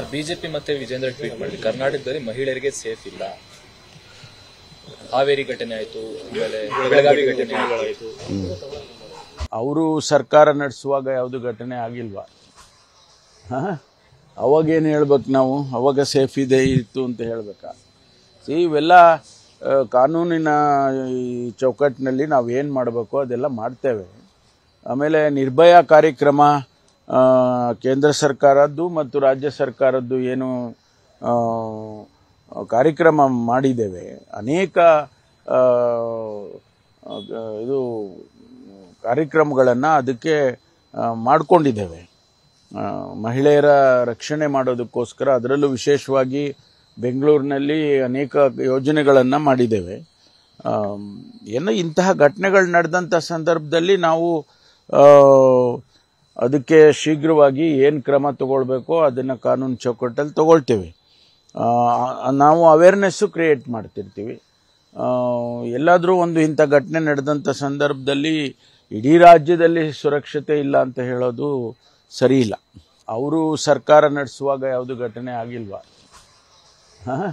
Sir, BJP ಮತ್ತೆ Vijendra tweet ಮಾಡಿ ಕರ್ನಾಟಕದಲ್ಲಿ ಮಹಿಳೆಯರಿಗೆ ಸೇಫ್ ಇಲ್ಲ. ಹಾವೇರಿ ಘಟನೆ ಆಯ್ತು ಬೆಳಗಾವಿ ಘಟನೆ ಅವರು ಸರ್ಕಾರ ನಡೆಸುವಾಗ ಯಾವುದು ಘಟನೆ ಆಗಿಲ್ವಾ? ಅವಾಗ ಅವಾಗೇನು ಹೇಳ್ಬೇಕು ನಾವು? ಅವಾಗ ಸೇಫ್ ಇದೆ, ಇತ್ತು ಅಂತ ಹೇಳ್ಬೇಕಾ? ಇವೆಲ್ಲ ಕಾನೂನಿನ ಚೌಕಟ್ಟಿನಲ್ಲಿ ನಾವು ಏನು ಮಾಡಬೇಕು? ಅದೆಲ್ಲ ಮಾಡ್ತೇವೆ. ಆಮೇಲೆ ನಿರ್ಭಯ ಕಾರ್ಯಕ್ರಮ ಕೇಂದ್ರ ಸರ್ಕಾರದ್ದು ಮತ್ತು ರಾಜ್ಯ ಸರ್ಕಾರದ್ದು ಏನು ಕಾರ್ಯಕ್ರಮ ಮಾಡಿದ್ದೇವೆ. ಅನೇಕ ಇದು ಕಾರ್ಯಕ್ರಮಗಳನ್ನು ಅದಕ್ಕೆ ಮಾಡಿಕೊಂಡಿದ್ದೇವೆ. ಮಹಿಳೆಯರ ರಕ್ಷಣೆ ಮಾಡೋದಕ್ಕೋಸ್ಕರ ಅದರಲ್ಲೂ ವಿಶೇಷವಾಗಿ ಬೆಂಗಳೂರಿನಲ್ಲಿ ಅನೇಕ ಯೋಜನೆಗಳನ್ನು ಮಾಡಿದ್ದೇವೆ. ಏನು ಇಂತಹ ಘಟನೆಗಳು ನಡೆದಂಥ ಸಂದರ್ಭದಲ್ಲಿ ನಾವು ಅದಕ್ಕೆ ಶೀಘ್ರವಾಗಿ ಏನು ಕ್ರಮ ತಗೊಳ್ಬೇಕೋ ಅದನ್ನು ಕಾನೂನು ಚೌಕಟ್ಟಲ್ಲಿ ತಗೊಳ್ತೇವೆ. ನಾವು ಅವೇರ್ನೆಸ್ಸು ಕ್ರಿಯೇಟ್ ಮಾಡ್ತಿರ್ತೀವಿ. ಎಲ್ಲಾದರೂ ಒಂದು ಇಂಥ ಘಟನೆ ನಡೆದಂಥ ಸಂದರ್ಭದಲ್ಲಿ ಇಡೀ ರಾಜ್ಯದಲ್ಲಿ ಸುರಕ್ಷತೆ ಇಲ್ಲ ಅಂತ ಹೇಳೋದು ಸರಿ ಇಲ್ಲ. ಅವರು ಸರ್ಕಾರ ನಡೆಸುವಾಗ ಯಾವುದು ಘಟನೆ ಆಗಿಲ್ವ? ಹಾಂ?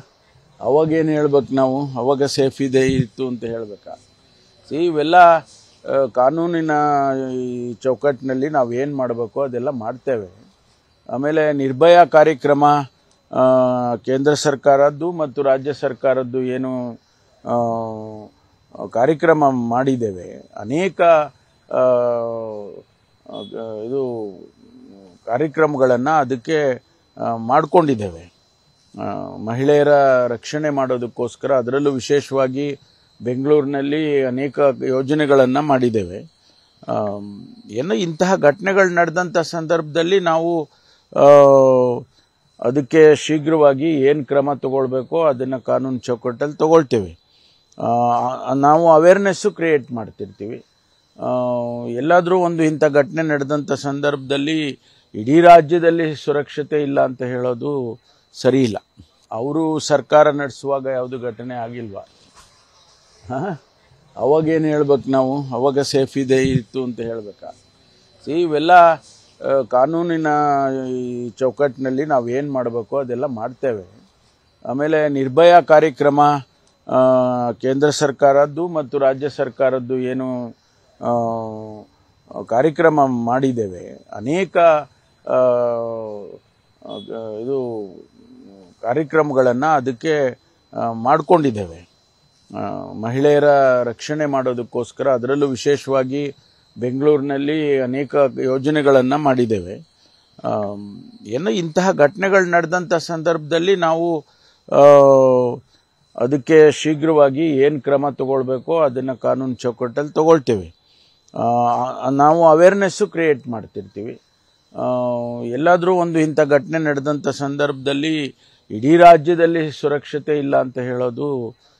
ಅವಾಗೇನು ಹೇಳ್ಬೇಕು ನಾವು? ಅವಾಗ ಸೇಫ್ ಇದೆ, ಇತ್ತು ಅಂತ ಹೇಳ್ಬೇಕಾ? ಸಿ ಇವೆಲ್ಲ ಕಾನೂನಿನ ಈ ಚೌಕಟ್ಟಿನಲ್ಲಿ ನಾವು ಏನು ಮಾಡಬೇಕು ಅದೆಲ್ಲ ಮಾಡ್ತೇವೆ. ಆಮೇಲೆ ನಿರ್ಭಯ ಕಾರ್ಯಕ್ರಮ ಕೇಂದ್ರ ಸರ್ಕಾರದ್ದು ಮತ್ತು ರಾಜ್ಯ ಸರ್ಕಾರದ್ದು ಏನು ಕಾರ್ಯಕ್ರಮ ಮಾಡಿದ್ದೇವೆ. ಅನೇಕ ಇದು ಕಾರ್ಯಕ್ರಮಗಳನ್ನು ಅದಕ್ಕೆ ಮಾಡ್ಕೊಂಡಿದ್ದೇವೆ. ಮಹಿಳೆಯರ ರಕ್ಷಣೆ ಮಾಡೋದಕ್ಕೋಸ್ಕರ ಅದರಲ್ಲೂ ವಿಶೇಷವಾಗಿ ಬೆಂಗಳೂರಿನಲ್ಲಿ ಅನೇಕ ಯೋಜನೆಗಳನ್ನು ಮಾಡಿದ್ದೇವೆ. ಏನು ಇಂತಹ ಘಟನೆಗಳು ನಡೆದಂಥ ಸಂದರ್ಭದಲ್ಲಿ ನಾವು ಅದಕ್ಕೆ ಶೀಘ್ರವಾಗಿ ಏನು ಕ್ರಮ ತಗೊಳ್ಬೇಕೋ ಅದನ್ನು ಕಾನೂನು ಚೌಕಟ್ಟಲ್ಲಿ ತಗೊಳ್ತೇವೆ. ನಾವು ಅವೇರ್ನೆಸ್ಸು ಕ್ರಿಯೇಟ್ ಮಾಡ್ತಿರ್ತೀವಿ. ಎಲ್ಲಾದರೂ ಒಂದು ಇಂಥ ಘಟನೆ ನಡೆದಂಥ ಸಂದರ್ಭದಲ್ಲಿ ಇಡೀ ರಾಜ್ಯದಲ್ಲಿ ಸುರಕ್ಷತೆ ಇಲ್ಲ ಅಂತ ಹೇಳೋದು ಸರಿ ಇಲ್ಲ ಅವರು ಸರ್ಕಾರ ನಡೆಸುವಾಗ ಯಾವುದು ಘಟನೆ ಆಗಿಲ್ವಾ? ಅವಾಗೇನು ಹೇಳ್ಬೇಕು ನಾವು? ಅವಾಗ ಸೇಫ್ ಇದೆ, ಇತ್ತು ಅಂತ ಹೇಳಬೇಕಾ. ಸಿ ಇವೆಲ್ಲ ಕಾನೂನಿನ ಈ ಚೌಕಟ್ಟಿನಲ್ಲಿ ನಾವು ಏನು ಮಾಡಬೇಕು ಅದೆಲ್ಲ ಮಾಡ್ತೇವೆ. ಆಮೇಲೆ ನಿರ್ಭಯ ಕಾರ್ಯಕ್ರಮ ಕೇಂದ್ರ ಸರ್ಕಾರದ್ದು ಮತ್ತು ರಾಜ್ಯ ಸರ್ಕಾರದ್ದು ಏನು ಕಾರ್ಯಕ್ರಮ ಮಾಡಿದ್ದೇವೆ. ಅನೇಕ ಇದು ಕಾರ್ಯಕ್ರಮಗಳನ್ನು ಅದಕ್ಕೆ ಮಾಡ್ಕೊಂಡಿದ್ದೇವೆ. ಮಹಿಳೆಯರ ರಕ್ಷಣೆ ಮಾಡೋದಕ್ಕೋಸ್ಕರ ಅದರಲ್ಲೂ ವಿಶೇಷವಾಗಿ ಬೆಂಗಳೂರಿನಲ್ಲಿ ಅನೇಕ ಯೋಜನೆಗಳನ್ನು ಮಾಡಿದ್ದೇವೆ. ಏನೋ ಇಂತಹ ಘಟನೆಗಳು ನಡೆದಂಥ ಸಂದರ್ಭದಲ್ಲಿ ನಾವು ಅದಕ್ಕೆ ಶೀಘ್ರವಾಗಿ ಏನು ಕ್ರಮ ತಗೊಳ್ಬೇಕೋ ಅದನ್ನು ಕಾನೂನು ಚೌಕಟ್ಟಲ್ಲಿ ತಗೊಳ್ತೇವೆ. ನಾವು ಅವೇರ್ನೆಸ್ಸು ಕ್ರಿಯೇಟ್ ಮಾಡ್ತಿರ್ತೀವಿ. ಎಲ್ಲಾದರೂ ಒಂದು ಇಂಥ ಘಟನೆ ನಡೆದಂಥ ಸಂದರ್ಭದಲ್ಲಿ ಇಡೀ ರಾಜ್ಯದಲ್ಲಿ ಸುರಕ್ಷತೆ ಇಲ್ಲ ಅಂತ ಹೇಳೋದು